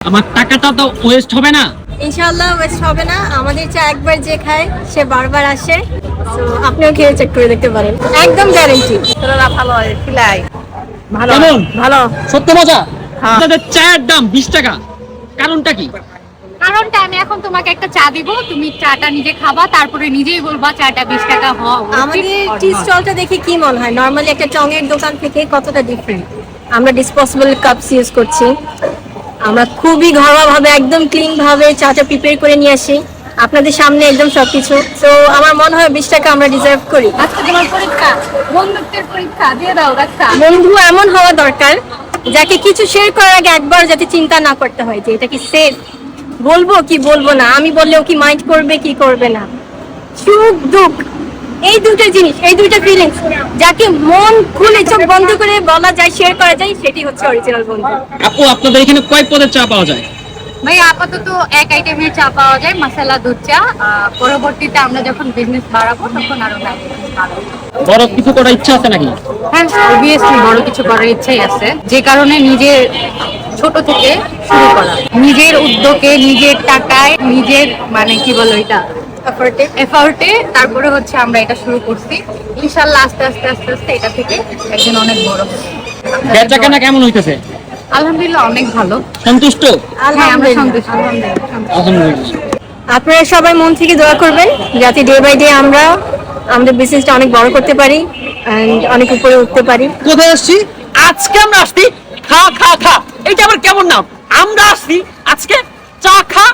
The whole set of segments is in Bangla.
আমার টাকাটা তো ওয়েস্ট হবে না। ইনশাআল্লাহ ওয়েস্ট হবে না। আমাদের চা একবার যে খায় সে বারবার আসে। তো আপনিও খেয়ে চেক করে দেখতে পারেন। একদম গ্যারেন্টি তোরা ভালো হয় খিলাই ভালো কেমন? ভালো। সত্যি মজা? হ্যাঁ। আপনাদের চায়ের দাম বিশ টাকা। কারণটা কি? কারণটা আমি এখন তোমাকে একটা চা দিব। তুমি চাটা নিজে খাবা তারপরে নিজেই বলবা চাটা বিশ টাকা হওয়া আমাদের টি স্টলটা দেখে কি মনে হয়? নর্মালি একটা চঙের দোকান থেকে কতটা ডিফারেন্ট আমরা ডিসপোজেবল কাপস ইউজ করছি। আমরা খুবই ঘরোয়াভাবে একদম ক্লিন ভাবে চাটা প্রিপেয়ার করে নিয়ে আসি। আপনাদের সামনে একদম সবকিছু। তো আমার মনে হয় বিশ টাকা আমরা ডিজার্ভ করি। আজকে তোমার পরীক্ষা বন্ধুত্বের পরীক্ষা দিয়ে দাও বাচ্চা বন্ধু এমন হওয়া দরকার যাকে কিছু শেয়ার করার আগে একবার যাতে চিন্তা না করতে হয় যে এটা কি সেফ বলব কি বলব না? আমি বললেও কি মাইন্ড করবে কি করবে না? সুখ দুঃখ এই দুটো জিনিস এই দুইটা ফিলিংস যাকে মন খুলে চোখ বন্ধ করে বলা যায় শেয়ার করা যায় সেটি হচ্ছে অরিজিনাল বন্ধু। আপু আপনাদের এখানে কয় পদের চা পাওয়া যায়? ভাই আপাতত এক আইটেমের চা পাওয়া যায় মশলা দুধ চা। পরবর্তীতে আমরা যখন বিজনেস বাড়াবো তখন আরও বাড়াবো বড় কিছু করার ইচ্ছা আছে নাকি? হ্যাঁ অবভিয়াসলি বড় কিছু করার ইচ্ছাই আছে। যে কারণে নিজের ছোট থেকে শুরু করা। নিজের উদ্যোগে নিজের টাকায় নিজের মানে কি বলো এটা এফোর্টে এফার্টে তারপরে হচ্ছে আমরা এটা শুরু করছি। ইনশাল্লাহ আস্তে আস্তে আস্তে আস্তে এটা থেকে একদিন অনেক বড়। বেচা কেনা কেমন হইতেছে? আলহামদুলিল্লাহ অনেক ভালো। সন্তুষ্ট? হ্যাঁ আমরা আলহামদুলিল্লাহ। সন্তুষ্ট আলহামদুলিল্লাহ। আলহামদুলিল্লাহ। আপনারা সবাই মন থেকে দোয়া করবেন যাতে ডে বাই ডে আমরা আমাদের বিজনেসটা অনেক বড় করতে পারি অনেক উপরে উঠতে পারি। কোথায় আসছি? আজকে আমরা আসছি খা খা খা। এটা আবার কেমন নাম? আমরা আসছি আজকে চা খা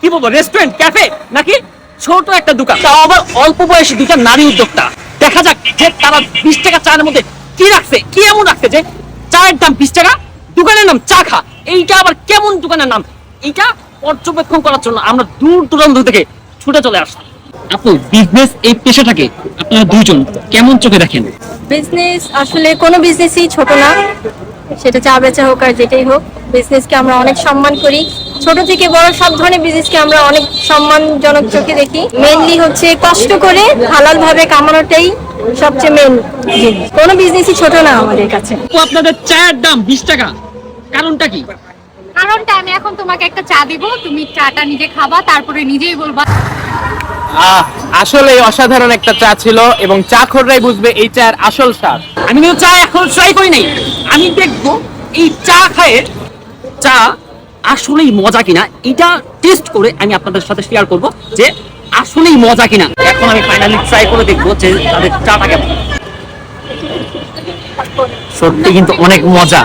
কি বলব রেস্টুরেন্ট ক্যাফে নাকি? ছোট একটা দোকান। তাও আবার অল্প বয়সী দুটা নারী উদ্যোক্তা। দেখা যাক যে তারা বিশ টাকা চায়ের মধ্যে কি রাখছে, কি এমন রাখছে যে চায়ের দাম বিশ টাকা, দোকানের নাম চা খা। এইটা আবার কেমন দোকানের নাম? এইটা পর্যবেক্ষণ করার জন্য আমরা দূর দূরান্ত থেকে ছুটে চলে আসলাম। আপু বিজনেস এই পেশাটাকে আপনারা দুইজন কেমন চোখে দেখেন? বিজনেস আসলে কোনো বিজনেসই ছোট না। সেটা চা বেচা হোক আর যেটাই হোক। বিজনেসকে আমরা অনেক সম্মান করি। ছোট থেকে বড় সব ধরনের বিজনেসকে আমরা অনেক সম্মানজনক চোখে দেখি। মেনলি হচ্ছে কষ্ট করে হালাল ভাবে কামানোটাই সবচেয়ে মেন জিনিস। কোনো বিজনেসই ছোট না আমাদের কাছে। আপু আপনাদের চায়ের দাম বিশ টাকা। কারণটা কি? কারণটা আমি এখন তোমাকে একটা চা দিব। তুমি চাটা নিজে খাবা তারপরে নিজেই বলবা। আহ, আসলে অসাধারণ একটা চা ছিল এবং চা খোররাই বুঝবে এই চায়ের আসল স্বাদ। আমি কিন্তু চা এখন ট্রাই করি নাই। আমি দেখব এই চা খায়ে চা আসলেই মজা কিনা, এটা টেস্ট করে আমি আপনাদের সাথে শেয়ার করব যে আসলেই মজা কিনা। এখন আমি ফাইনালি ট্রাই করে দেখব যে তাদের চাটা কেমন। সত্যি কিন্তু অনেক মজা।